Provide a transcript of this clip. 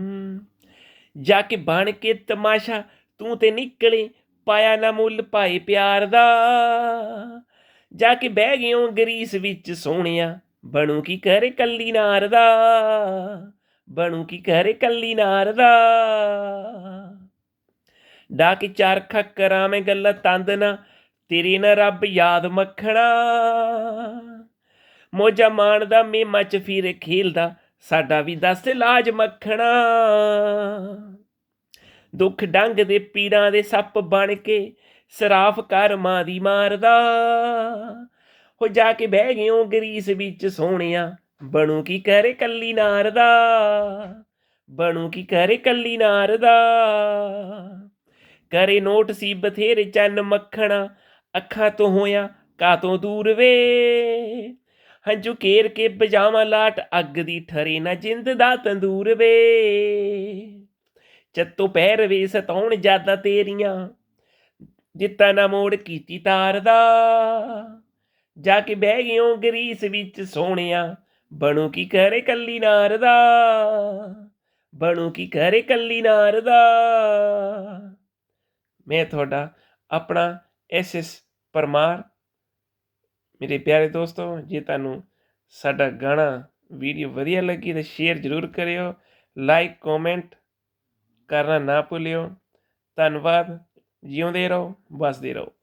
ਹਮ, ਜਾ ਕੇ ਬਣ ਕੇ ਤਮਾਸ਼ਾ ਤੂੰ ਤੇ ਨਿਕਲੇ ਪਾਇਆ ਨਾ ਮੁੱਲ ਪਾਏ ਪਿਆਰ ਦਾ। ਜਾ ਕੇ ਬਹਿ ਗਿਓ ਗਰੀਸ ਵਿੱਚ ਸੋਹਣਿਆ ਬਣੂ ਕੀ ਕਰੇ ਕੱਲੀ ਨਾਰ ਦਾ। ਬਣੂ ਕੀ ਕਰੇ ਕੱਲੀ ਨਾਰ ਦਾ। ਡਾ ਕੇ ਚਰਖਾ ਕਰਾਂ ਮੈਂ ਗੱਲਾਂ ਤੰਦ ਨਾ ਤੇਰੀ ਨਾ ਰੱਬ ਯਾਦ ਮੱਖਣਾ। ਮੋਜਾ ਮਾਣਦਾ ਮੇਮਾ ਮੱਚ ਫਿਰ ਖੇਲਦਾ ਸਾਡਾ ਵੀ ਦੱਸ ਲਾਜ ਮੱਖਣਾ। ਦੁੱਖ ਡੰਗ ਦੇ ਪੀੜਾਂ ਦੇ ਸੱਪ ਬਣ ਕੇ ਸਰਾਫ ਕਰ ਮਾਂ ਦੀ ਮਾਰਦਾ। ਹੋ ਜਾ ਕੇ ਬਹਿ ਗਿਓ ਗਰੀਸ ਵਿੱਚ ਸੋਹਣਿਆ, ਬਣੂ ਕੀ ਕਰੇ ਕੱਲੀ ਨਾਰ ਦਾ? ਬਣੂ ਕੀ ਕਰੇ ਕੱਲੀ ਨਾਰ ਦਾ? ਕਰੇ ਨੋਟ ਸੀ ਬਥੇਰੇ ਚੰਨ ਮੱਖਣਾ, ਅੱਖਾਂ ਤੋਂ ਹੋਇਆ ਕਾਤੋਂ ਦੂਰ ਵੇ? ਹੰਝੂ ਕੇਰ ਕੇ ਪਜਾਮਾ ਲਾਟ, ਅੱਗ ਦੀ ਠਰੇ ਨਾ ਜਿੰਦ ਦਾ ਤੰਦੂਰ ਵੇ। ਚੱਤੋ ਪੈਰ ਵੇ ਸਤਾਉਣ ਜਾਦਾ ਤੇਰੀਆਂ, ਜਿੱਤਾ ਨਾ ਮੋੜ ਕੀਤੀ ਤਾਰ ਦਾ। ਜਾ ਕੇ ਬਹਿ ਗਿਓ ਗਰੀਸ ਵਿੱਚ ਸੋਹਣਿਆ, ਬਣੂ ਕੀ ਕਰੇ ਕੱਲੀ ਨਾਰ ਦਾ। ਬਣੂ ਕੀ ਕਰੇ ਕੱਲੀ ਨਾਰ ਦਾ। ਮੈਂ ਤੁਹਾਡਾ ਆਪਣਾ ਐਸ ਐਸ ਪਰਮਾਰ ਮੇਰੇ ਪਿਆਰੇ ਦੋਸਤੋ, ਜੇ ਤੁਹਾਨੂੰ ਸਾਡਾ ਗਾਣਾ ਵੀਡੀਓ ਵਧੀਆ ਲੱਗੀ ਤਾਂ ਸ਼ੇਅਰ ਜ਼ਰੂਰ ਕਰਿਓ ਲਾਈਕ ਕਮੈਂਟ ਕਰਨਾ ਨਾ ਭੁੱਲਿਓ। ਧੰਨਵਾਦ, ਜਿਉਂਦੇ ਰਹੋ, ਵਸਦੇ ਰਹੋ।